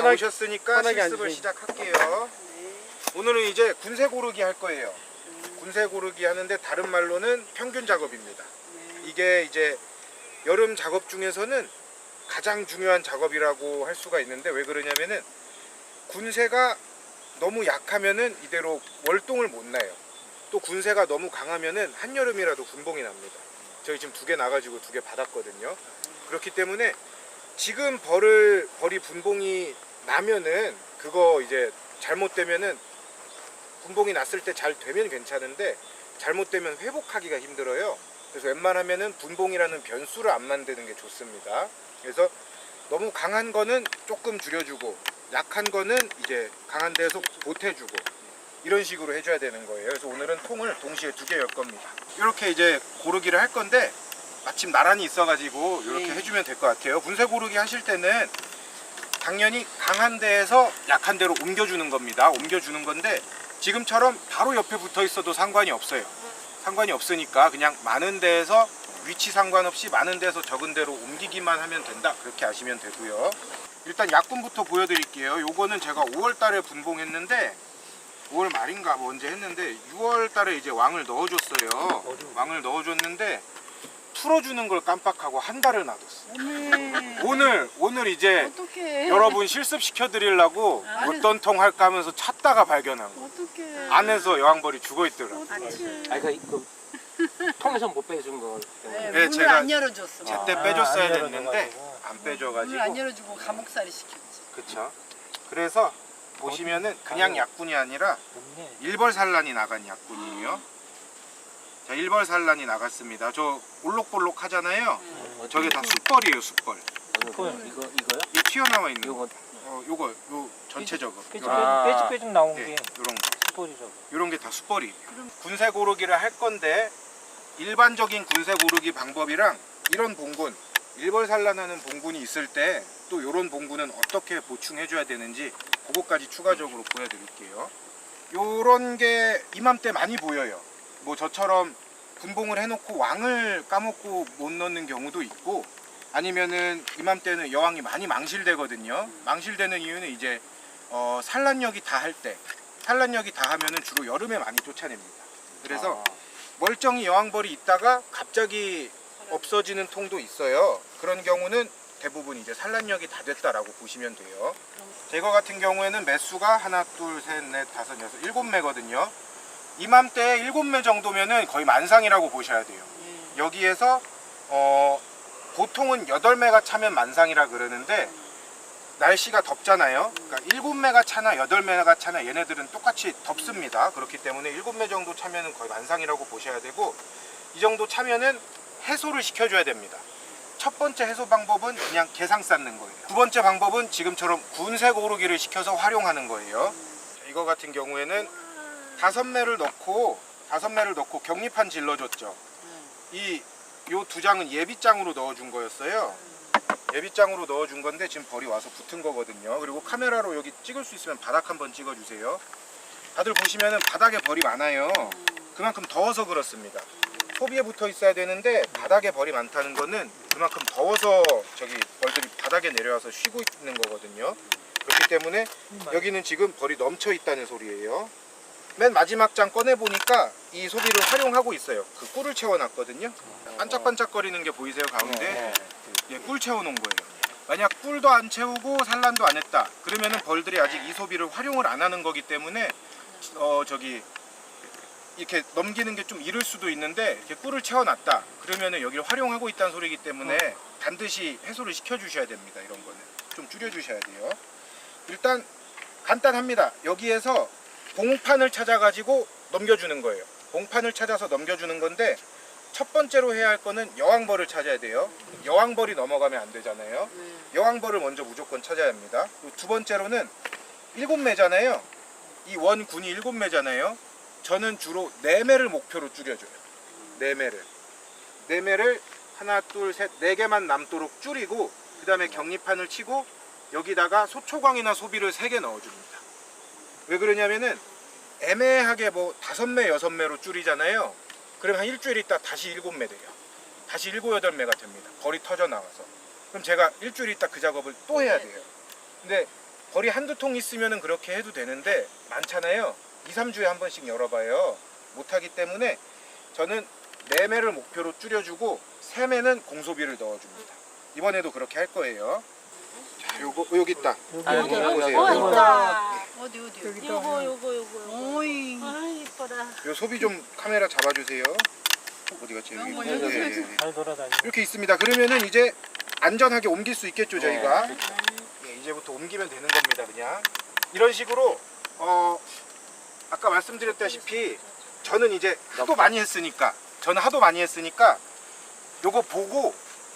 다 편하게- 오셨으니까 편하게 실습을 앉으세요. 시작할게요. 오늘은 이제 군세 고르기 할 거예요. 군세 고르기 하는데 다른 말로는 평균 작업입니다. 이게 이제 여름 작업 중에서는 가장 중요한 작업이라고 할 수가 있는데 왜 그러냐면은 군세가 너무 약하면은 이대로 월동을 못 나요. 또 군세가 너무 강하면은 한여름이라도 군봉이 납니다. 저희 지금 두 개 나가지고 두 개 받았거든요. 그렇기 때문에 지금 벌을 벌이 분봉이 나면은 그거 이제 잘못되면은 분봉이 났을 때 잘 되면 괜찮은데 잘못되면 회복하기가 힘들어요. 그래서 웬만하면은 분봉이라는 변수를 안 만드는 게 좋습니다. 그래서 너무 강한 거는 조금 줄여주고 약한 거는 이제 강한 데에서 보태주고 이런 식으로 해줘야 되는 거예요. 그래서 오늘은 통을 동시에 두 개 열 겁니다. 이렇게 이제 고르기를 할 건데 마침 나란히 있어가지고 이렇게 네. 해주면 될 것 같아요. 분쇄 고르기 하실 때는 당연히 강한 데에서 약한 데로 옮겨주는 겁니다. 옮겨주는 건데 지금처럼 바로 옆에 붙어 있어도 상관이 없어요. 상관이 없으니까 그냥 많은 데에서 위치 상관없이 많은 데서 적은 데로 옮기기만 하면 된다. 그렇게 아시면 되고요. 일단 약분부터 보여드릴게요. 요거는 제가 5월 달에 분봉했는데 5월 말인가 뭐 언제 했는데 6월 달에 이제 왕을 넣어줬어요. 왕을 넣어줬는데 풀어주는 걸 깜빡하고 한 달을 놔뒀어. 어메. 오늘 오늘 이제 어떡해. 여러분 실습 시켜 드리려고 어떤 통 할까 하면서 찾다가 발견한 거. 어떡해. 안에서 여왕벌이 죽어 있더라. 고 어떡해. 아니 그, 그 통에서 못 빼준 거 때문에. 네, 네, 문을 제가 안 열어줬어. 제때 아, 빼줬어야 안 됐는데 열어놔가지고. 안 문을 안 빼줘가지고 열어주고 감옥살이 시켰지. 그쵸. 그래서 보시면은 그냥 약분이 아니라 없네. 일벌 산란이 나간 약분이에요. 자, 일벌산란이 나갔습니다. 저 올록볼록 하잖아요. 저게 다 숯벌이에요, 숯벌. 이거 이거 이거요? 이 튀어나와 있는 거. 이거 어, 요거 요 전체적으로. 요런, 아. 빼직 나온 네, 게 요런 거. 스포리죠. 이런 게 다 숯벌이에요. 군세 고르기를 할 건데 일반적인 군세 고르기 방법이랑 이런 봉군, 일벌 산란하는 봉군이 있을 때또 이런 봉군은 어떻게 보충해 줘야 되는지 그것까지 추가적으로 보여드릴게요. 요런 게 이맘때 많이 보여요. 뭐 저처럼 분봉을 해놓고 왕을 까먹고 못 넣는 경우도 있고 아니면은 이맘때는 여왕이 많이 망실되거든요. 망실되는 이유는 이제 어, 산란력이 다 할 때, 산란력이 다 하면은 주로 여름에 많이 쫓아냅니다. 그래서 아, 멀쩡히 여왕벌이 있다가 갑자기 없어지는 통도 있어요. 그런 경우는 대부분 이제 산란력이 다 됐다라고 보시면 돼요. 제거 같은 경우에는 매수가 하나, 둘, 셋, 넷, 다섯, 여섯, 일곱 매거든요. 이맘때 일곱 매 정도면은 거의 만상이라고 보셔야 돼요. 예. 여기에서 어, 보통은 여덟 매가 차면 만상이라 그러는데 날씨가 덥잖아요. 그러니까 일곱 매가 차나 여덟 매가 차나 얘네들은 똑같이 덥습니다. 그렇기 때문에 일곱 매 정도 차면은 거의 만상이라고 보셔야 되고 이 정도 차면은 해소를 시켜줘야 됩니다. 첫 번째 해소 방법은 그냥 개상 쌓는 거예요. 두 번째 방법은 지금처럼 군색 오르기를 시켜서 활용하는 거예요. 자, 이거 같은 경우에는 다섯 매를 넣고 다섯 매를 넣고 격리판 질러줬죠. 이 요 두 장은 예비장으로 넣어준 거였어요. 예비장으로 넣어준 건데 지금 벌이 와서 붙은 거거든요. 그리고 카메라로 여기 찍을 수 있으면 바닥 한번 찍어주세요. 다들 보시면은 바닥에 벌이 많아요. 그만큼 더워서 그렇습니다. 소비에 붙어 있어야 되는데 바닥에 벌이 많다는 거는 그만큼 더워서 저기 벌들이 바닥에 내려와서 쉬고 있는 거거든요. 그렇기 때문에 여기는 지금 벌이 넘쳐 있다는 소리예요. 맨 마지막 장 꺼내 보니까 이 소비를 활용하고 있어요. 그 꿀을 채워놨거든요. 반짝반짝거리는 게 보이세요 가운데? 예, 꿀 채워놓은 거예요. 만약 꿀도 안 채우고 산란도 안 했다. 그러면은 벌들이 아직 이 소비를 활용을 안 하는 거기 때문에 어 저기 이렇게 넘기는 게 좀 이를 수도 있는데 이렇게 꿀을 채워놨다. 그러면은 여기를 활용하고 있다는 소리이기 때문에 반드시 해소를 시켜주셔야 됩니다. 이런 거는 좀 줄여주셔야 돼요. 일단 간단합니다. 여기에서 봉판을 찾아가지고 넘겨주는 거예요. 봉판을 찾아서 넘겨주는 건데 첫 번째로 해야 할 거는 여왕벌을 찾아야 돼요. 여왕벌이 넘어가면 안 되잖아요. 네. 여왕벌을 먼저 무조건 찾아야 합니다. 두 번째로는 일곱 매잖아요. 이 원군이 일곱 매잖아요. 저는 주로 네 매를 목표로 줄여줘요. 네 매를 네 매를 하나 둘 셋 네 개만 남도록 줄이고 그 다음에 격리판을 치고 여기다가 소초광이나 소비를 세 개 넣어줍니다. 왜 그러냐면은 애매하게 뭐 다섯 매 여섯 매로 줄이잖아요. 그러면 한 일주일 있다 다시 일곱 매 돼요. 다시 일곱 여덟 매가 됩니다. 벌이 터져 나와서. 그럼 제가 일주일 있다 그 작업을 또 해야 돼요. 근데 벌이 한두 통 있으면은 그렇게 해도 되는데 많잖아요. 2, 3주에 한 번씩 열어봐요. 못하기 때문에 저는 4매를 목표로 줄여주고 3매는 공소비를 넣어줍니다. 이번에도 그렇게 할 거예요. 자, 요거 여기 있다. 아, 여기, 보세요. 여기. 어, 있다. 어디 어디 여기. 요거 요거 요거 요거. 오이. 아 이뻐라. 요 소비 좀 카메라 잡아주세요. 어디 갔지? 여기. 뭐 예, 여기 예, 예. 잘 돌아다니. 이렇게 있습니다. 그러면은 이제 안전하게 옮길 수 있겠죠, 네, 저희가. 그렇죠. 예, 이제부터 옮기면 되는 겁니다, 그냥. 이런 식으로 어 아까 말씀드렸다시피 저는 이제 하도 많이 했으니까 저는 하도 많이 했으니까 요거 보고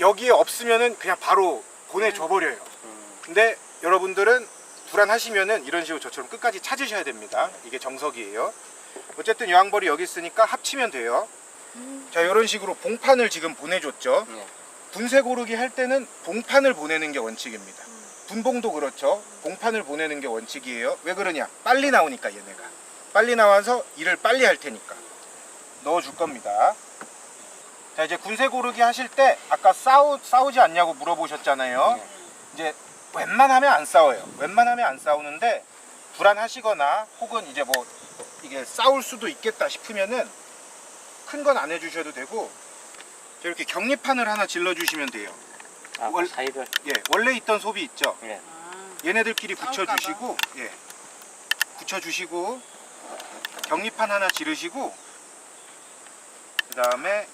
여기에 없으면은 그냥 바로 보내줘 버려요. 음. 근데 여러분들은 불안하시면은 이런 식으로 저처럼 끝까지 찾으셔야 됩니다. 이게 정석이에요. 어쨌든 여왕벌이 여기 있으니까 합치면 돼요. 자, 이런 식으로 봉판을 지금 보내줬죠. 예. 분쇄 고르기 할 때는 봉판을 보내는 게 원칙입니다. 분봉도 그렇죠. 봉판을 보내는 게 원칙이에요. 왜 그러냐? 빨리 나오니까 얘네가. 빨리 나와서 일을 빨리 할 테니까. 넣어줄 겁니다. 자 이제 군세 고르기 하실 때 아까 싸우, 싸우지 않냐고 물어보셨잖아요. 네. 이제 웬만하면 안 싸워요. 웬만하면 안 싸우는데 불안하시거나 혹은 이제 뭐 이게 싸울 수도 있겠다 싶으면은 큰 건 안 해주셔도 되고 이렇게 격리판을 하나 질러주시면 돼요. 아, 월- 사이를. 예, 원래 있던 소비 있죠. 예. 아, 얘네들끼리. 붙여주시고, 예, 붙여주시고 격리판 하나 지르시고 그 다음에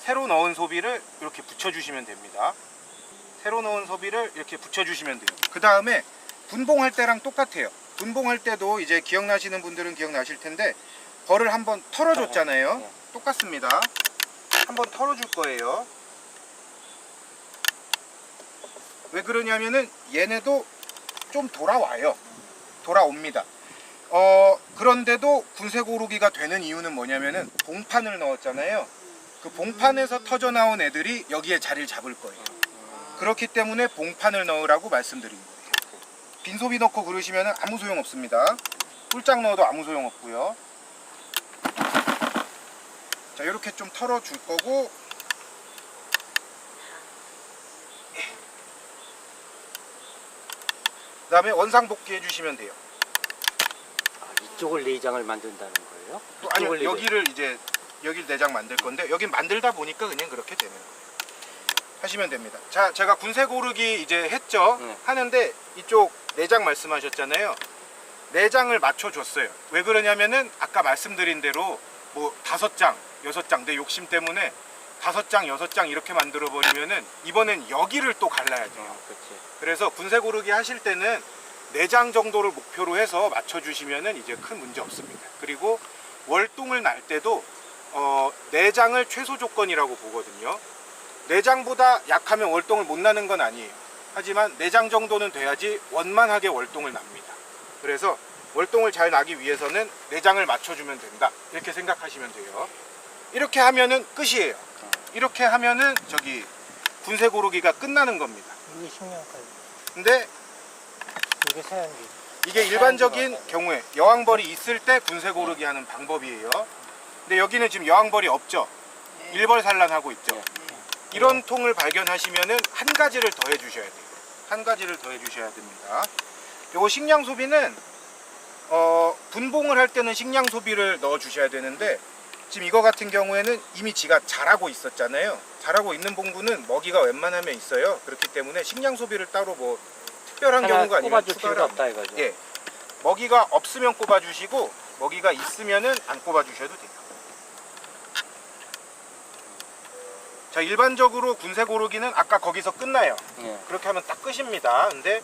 새로 넣은 소비를 이렇게 붙여주시면 됩니다. 새로 넣은 소비를 이렇게 붙여주시면 돼요. 그 다음에 분봉할 때랑 똑같아요. 분봉할 때도 이제 기억나시는 분들은 기억나실 텐데 벌을 한번 털어줬잖아요. 네. 똑같습니다. 한번 털어줄 거예요. 왜 그러냐면은 얘네도 좀 돌아와요. 돌아옵니다. 어, 그런데도 군세 고르기가 되는 이유는 뭐냐면은 봉판을 넣었잖아요. 그 봉판에서 터져 나온 애들이 여기에 자리를 잡을 거예요. 그렇기 때문에 봉판을 넣으라고 말씀드린 거예요. 빈소비 넣고 그러시면 아무 소용 없습니다. 꿀짝 넣어도 아무 소용 없고요. 자, 이렇게 좀 털어 줄 거고 그 다음에 원상복귀 해 주시면 돼요. 아, 이쪽을 내장을 만든다는 거예요? 또 아니요. 여기를 이제 여기를 내장 만들 건데 여기 만들다 보니까 그냥 그렇게 되는 거예요. 하시면 됩니다. 자 제가 군세 고르기 이제 했죠. 네. 하는데 이쪽 내장 말씀하셨잖아요. 내장을 맞춰줬어요. 왜 그러냐면은 아까 말씀드린 대로 뭐 다섯 장, 여섯 장 내 욕심 때문에 다섯 장, 여섯 장 이렇게 만들어 버리면은 이번엔 여기를 또 갈라야 돼요. 어, 그렇지. 그래서 군세 고르기 하실 때는 4장 정도를 목표로 해서 맞춰주시면은 이제 큰 문제 없습니다. 그리고 월동을 날 때도 어, 4장을 최소 조건이라고 보거든요. 4장보다 약하면 월동을 못 나는 건 아니에요. 하지만 4장 정도는 돼야지 원만하게 월동을 납니다. 그래서 월동을 잘 나기 위해서는 4장을 맞춰주면 된다. 이렇게 생각하시면 돼요. 이렇게 하면은 끝이에요. 이렇게 하면은 저기 군세 고르기가 끝나는 겁니다. 이게 식량까지. 근데 이게 사양기. 이게 일반적인 경우에 여왕벌이 있을 때 군세 고르기 하는 방법이에요. 근데 여기는 지금 여왕벌이 없죠. 네. 일벌 산란하고 있죠. 네. 이런 통을 발견하시면은 한 가지를 더 해주셔야 돼요. 한 가지를 더 해주셔야 됩니다. 요거 식량 소비는 어, 분봉을 할 때는 식량 소비를 넣어 주셔야 되는데 지금 이거 같은 경우에는 이미 지가 자라고 있었잖아요. 자라고 있는 봉구는 먹이가 웬만하면 있어요. 그렇기 때문에 식량 소비를 따로 뭐 특별한 경우가 꼽아줄 추가를 없다 이거죠. 예. 먹이가 없으면 꼽아주시고 먹이가 있으면은 안 꼽아주셔도 돼요. 자 일반적으로 군세 고르기는 아까 거기서 끝나요. 예. 그렇게 하면 딱 끝입니다. 근데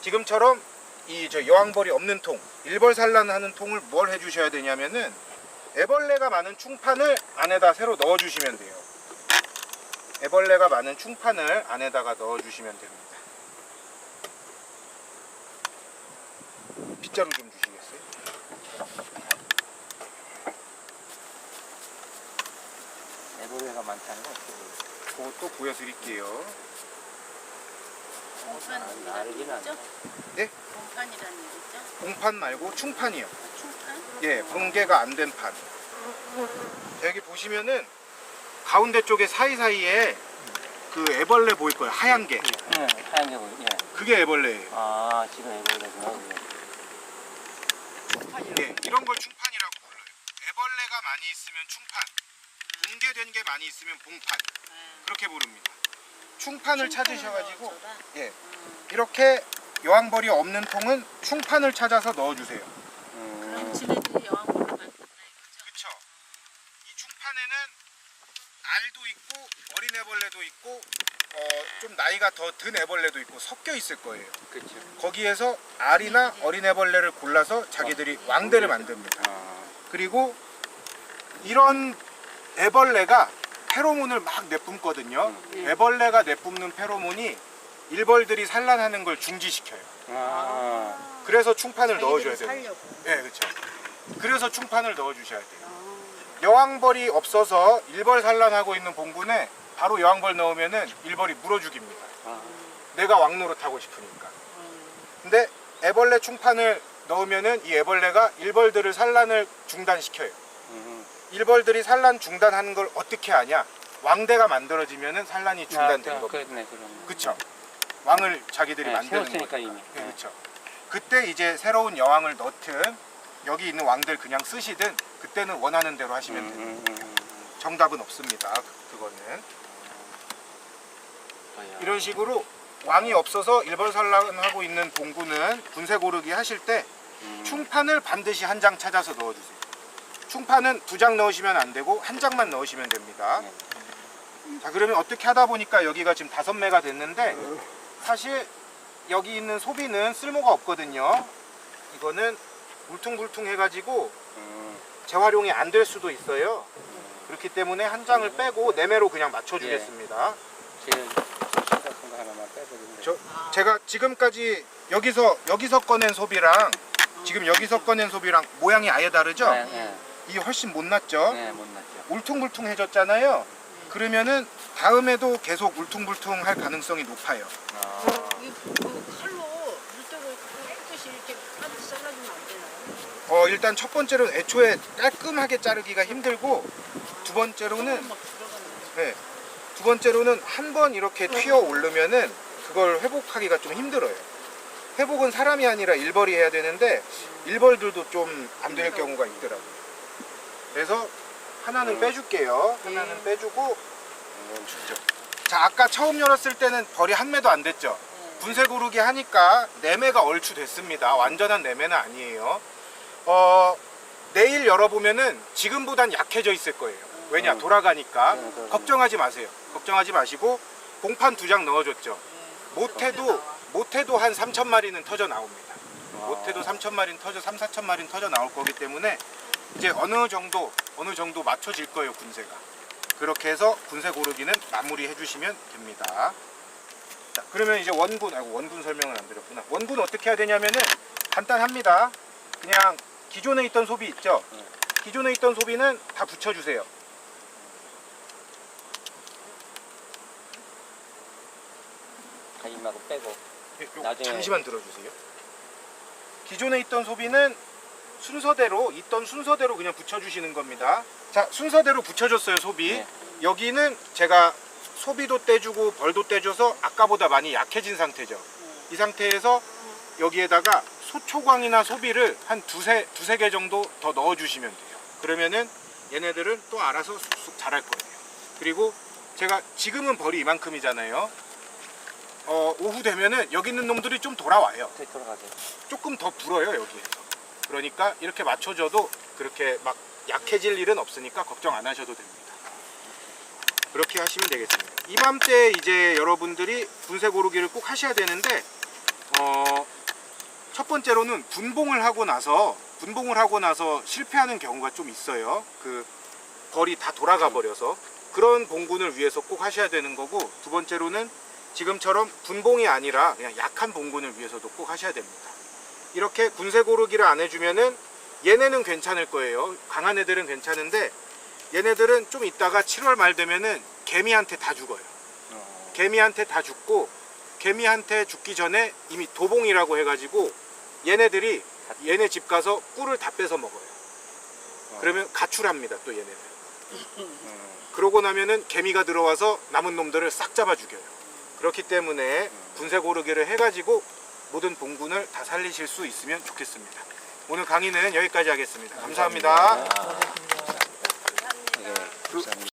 지금처럼 이 저 여왕벌이 없는 통, 일벌 산란하는 통을 뭘 해주셔야 되냐면은 애벌레가 많은 충판을 안에다 새로 넣어주시면 돼요. 애벌레가 많은 충판을 안에다가 넣어주시면 됩니다. 빗자루 좀 주시겠어요? 애벌레가 많다는 건? 그것도 보여드릴게요. 아, 알긴 안 해. 네? 공간이라는 얘기죠? 공판 말고 충판이요. 충판? 예, 번개가 안 된 판. 자, 여기 보시면은 가운데 쪽에 사이사이에 그 애벌레 보일 거예요. 하얀 게. 예, 하얀 게 보여. 예. 그게 애벌레예요. 아 지금 애벌레구나. 예, 이런 걸 충판이라고 불러요. 애벌레가 많이 있으면 충판, 된 게 많이 있으면 봉판 그렇게 부릅니다. 충판을 찾으셔가지고 예, 이렇게 여왕벌이 없는 통은 충판을 찾아서 넣어주세요. 그럼 음. 지네들이 여왕벌을 만든다 이거죠? 이 충판에는 알도 있고 어린 애벌레도 있고 어, 좀 나이가 더 든 애벌레도 있고 섞여 있을 거예요. 그렇죠. 거기에서 알이나 어린 애벌레를 골라서 자기들이 왕대를 만듭니다. 아. 그리고 이런 애벌레가 페로몬을 막 내뿜거든요. 애벌레가 내뿜는 페로몬이 일벌들이 산란하는 걸 중지시켜요. 아. 그래서 충판을 넣어줘야 돼요. 살려고. 네, 그렇죠. 그래서 충판을 넣어주셔야 돼요. 여왕벌이 없어서 일벌 산란하고 있는 봉군에 바로 여왕벌 넣으면은 일벌이 물어 죽입니다. 아. 내가 왕노릇 하고 싶으니까. 근데 애벌레 충판을 넣으면은 이 애벌레가 일벌들을 산란을 중단시켜요. 음. 일벌들이 산란 중단하는 걸 어떻게 하냐? 왕대가 만들어지면은 산란이 중단된 아, 겁니다. 그렇네 그럼. 그쵸? 왕을 자기들이 네, 만드는 거죠. 이미. 네, 그쵸? 그때 이제 새로운 여왕을 넣든 여기 있는 왕들 그냥 쓰시든 그때는 원하는 대로 하시면 음, 돼요. 음, 음, 음. 정답은 없습니다. 그- 그거는 아야. 이런 식으로 왕이 없어서 일벌 산란하고 있는 봉구는 군세 고르기 하실 때 음. 충판을 반드시 한 장 찾아서 넣어주세요. 충판은 두장 넣으시면 안 되고 한 장만 넣으시면 됩니다. 네. 자 그러면 어떻게 하다 보니까 여기가 지금 다섯 매가 됐는데 사실 여기 있는 소비는 쓸모가 없거든요. 이거는 울퉁불퉁 해가지고 음. 재활용이 안 될 수도 있어요. 그렇기 때문에 한 장을 빼고 네 매로 그냥 맞춰주겠습니다. 제일 소신 같은 거 하나만 빼버리면. 저 제가 지금까지 여기서 여기서 꺼낸 소비랑 지금 여기서 꺼낸 소비랑 모양이 아예 다르죠? 네, 네. 이게 훨씬 못났죠? 네, 못 났죠. 울퉁불퉁해졌잖아요. 그러면은 다음에도 계속 울퉁불퉁할 가능성이 높아요. 아. 이 그 칼로 물떡을 깨끗이 이렇게 까지 잘라주면 안 되나요? 어 일단 첫 번째로 는 애초에 깔끔하게 자르기가 힘들고 두 번째로는 막 들어가는 네, 두 번째로는 한 번 이렇게 튀어 오르면은 그걸 회복하기가 좀 힘들어요. 회복은 사람이 아니라 일벌이 해야 되는데 일벌들도 좀 안 될 경우가 있더라고요. 그래서 하나는 빼줄게요. 하나는 빼주고 자 아까 처음 열었을 때는 벌이 한 매도 안 됐죠. 분쇄 고르기 하니까 네 매가 얼추 됐습니다. 완전한 네 매는 아니에요. 어 내일 열어보면은 지금보단 약해져 있을 거예요. 왜냐 음. 돌아가니까 네, 네, 네. 걱정하지 마세요. 걱정하지 마시고 봉판 두 장 넣어줬죠. 못해도 못해도 한 3천 마리는 터져 나옵니다. 못해도 3천 마리는 터져 3, 4천 마리는 터져 나올 거기 때문에 이제 어느 정도 어느 정도 맞춰질 거예요 군세가. 그렇게 해서 군세 고르기는 마무리해 주시면 됩니다. 자, 그러면 이제 원군, 아이고 원군 설명을 안 드렸구나. 원군 어떻게 해야 되냐면은 간단합니다. 그냥 기존에 있던 소비 있죠. 네. 기존에 있던 소비는 다 붙여주세요. 가임하고 빼고. 나중에- 잠시만 들어주세요. 기존에 있던 소비는 순서대로 있던 순서대로 그냥 붙여주시는 겁니다. 자 순서대로 붙여줬어요 소비. 네. 여기는 제가 소비도 떼주고 벌도 떼줘서 아까보다 많이 약해진 상태죠. 이 상태에서 여기에다가 소초광이나 소비를 한 두세 두세 개 정도 더 넣어주시면 돼요. 그러면은 얘네들은 또 알아서 쑥쑥 자랄 거예요. 그리고 제가 지금은 벌이 이만큼이잖아요. 어, 오후 되면은 여기 있는 놈들이 좀 돌아와요. 돌아가죠? 조금 더 불어요 여기에서. 그러니까 이렇게 맞춰줘도 그렇게 막 약해질 일은 없으니까 걱정 안 하셔도 됩니다. 그렇게 하시면 되겠습니다. 이맘때 이제 여러분들이 분쇄 고르기를 꼭 하셔야 되는데 어, 첫 번째로는 분봉을 하고 나서 분봉을 하고 나서 실패하는 경우가 좀 있어요. 그 벌이 다 돌아가 버려서 그런 봉군을 위해서 꼭 하셔야 되는 거고 두 번째로는 지금처럼 분봉이 아니라 그냥 약한 봉군을 위해서도 꼭 하셔야 됩니다. 이렇게 군세 고르기를 안 해주면은 얘네는 괜찮을 거예요. 강한 애들은 괜찮은데 얘네들은 좀 있다가 7월 말 되면은 개미한테 다 죽어요. 어. 개미한테 다 죽고 개미한테 죽기 전에 이미 도봉이라고 해가지고 얘네들이 얘네 집 가서 꿀을 다 뺏어 먹어요. 그러면 가출합니다 또 얘네는. 음. 그러고 나면은 개미가 들어와서 남은 놈들을 싹 잡아 죽여요. 그렇기 때문에 분쇄 고르기를 해가지고 모든 봉군을 다 살리실 수 있으면 좋겠습니다. 오늘 강의는 여기까지 하겠습니다 감사합니다. 네, 감사합니다.